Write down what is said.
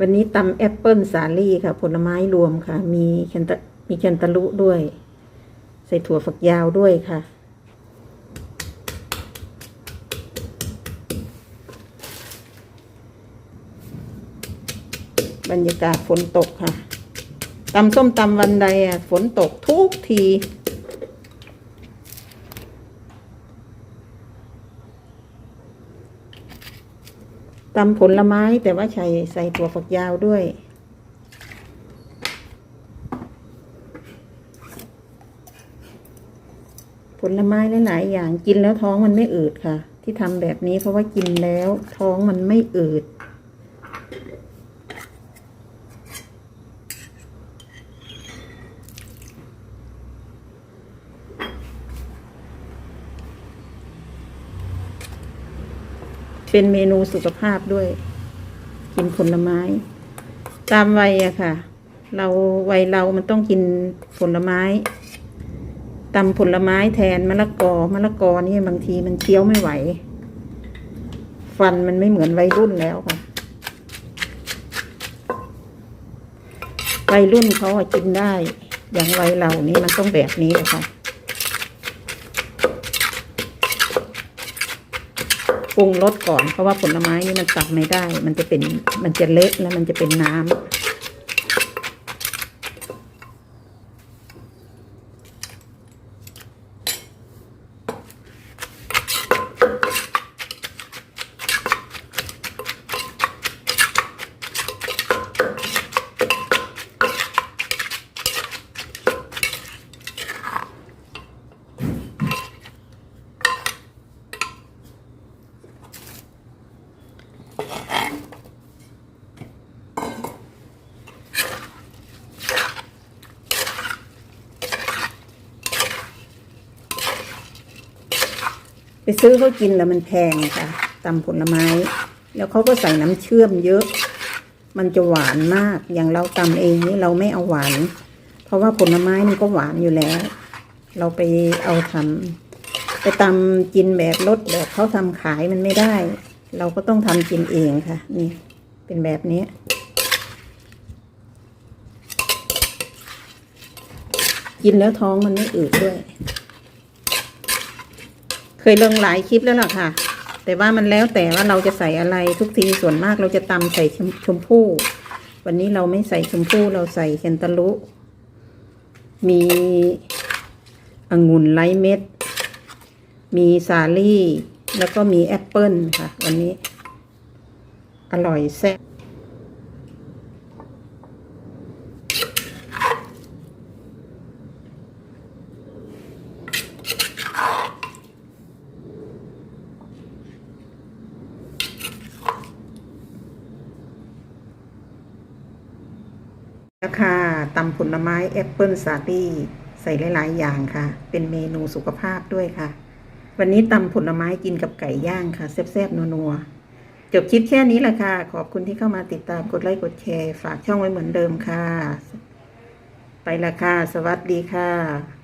วันนี้ตำแอปเปิลสาลี่ค่ะ ผลไม้รวมค่ะ มีแคนตมีแคนตาลุด้วย ใส่ถั่วฝักยาวด้วยค่ะ บรรยากาศฝนตกค่ะตำส้มตำวันใดอะฝนตกทุกที ตำผลไม้แต่ว่าใส่ใส่ถั่วฝักยาวด้วย ผลไม้หลายๆอย่างกินแล้วท้องมันไม่อืดค่ะ ที่ทำแบบนี้เพราะว่ากินแล้วท้องมันไม่อืด เป็นเมนูสุขภาพด้วย กินผลไม้ ตามวัยอะค่ะ เราวัยเรามันต้องกินผลไม้ตำผลไม้แทนมะละกอมะละกอนี่บางทีมันเคี้ยวไม่ไหว ฟันมันไม่เหมือนวัยรุ่นแล้วค่ะวัยรุ่นเขากินได้ อย่างวัยเรานี่มันต้องแบบนี้ค่ะ ปรุงรสก่อน เพราะว่าผลไม้นี่มันตักไม่ได้ มันจะเป็นมันจะเละแล้วมันจะเป็นน้ำ ไปซื้อเขากินแล้วมันแพงค่ะตำผลไม้ แล้วเขาก็ใส่น้ำเชื่อมเยอะ มันจะหวานมากอย่างเราตำเองนี่เราไม่เอาหวาน เพราะว่าผลไม้มันก็หวานอยู่แล้ว เราไปเอาทำไปตำกินแบบรสแบบเขาทำขายมันไม่ได้ เราก็ต้องทำกินเองค่ะ นี่ เป็นแบบนี้กินแล้วท้องมันไม่อืดด้วย เคยลงหลายคลิปแล้วล่ะค่ะ แต่ว่ามันแล้วแต่ว่าเราจะใส่อะไรทุกทีส่วนมากเราจะตำใส่ชมชมพู่ วันนี้เราไม่ใส่ชมพู่เราใส่แคนตาลุ มีองุ่นไร้เม็ด มีสาลี่ แล้วก็มีแอปเปิลค่ะ วันนี้ อร่อยแซ่บ คาตำผลไม้แอปเปิลซาตี้ใส่หลาย ๆ อย่างค่ะ เป็นเมนูสุขภาพด้วยค่ะ วันนี้ตำผลไม้กินกับไก่ย่างค่ะแซ่บๆนัวๆจบคลิปแค่นี้แหละค่ะ ขอบคุณที่เข้ามาติดตามกดไลค์กดแชร์ ฝากช่องไว้เหมือนเดิมค่ะ ไปละค่ะ สวัสดีค่ะ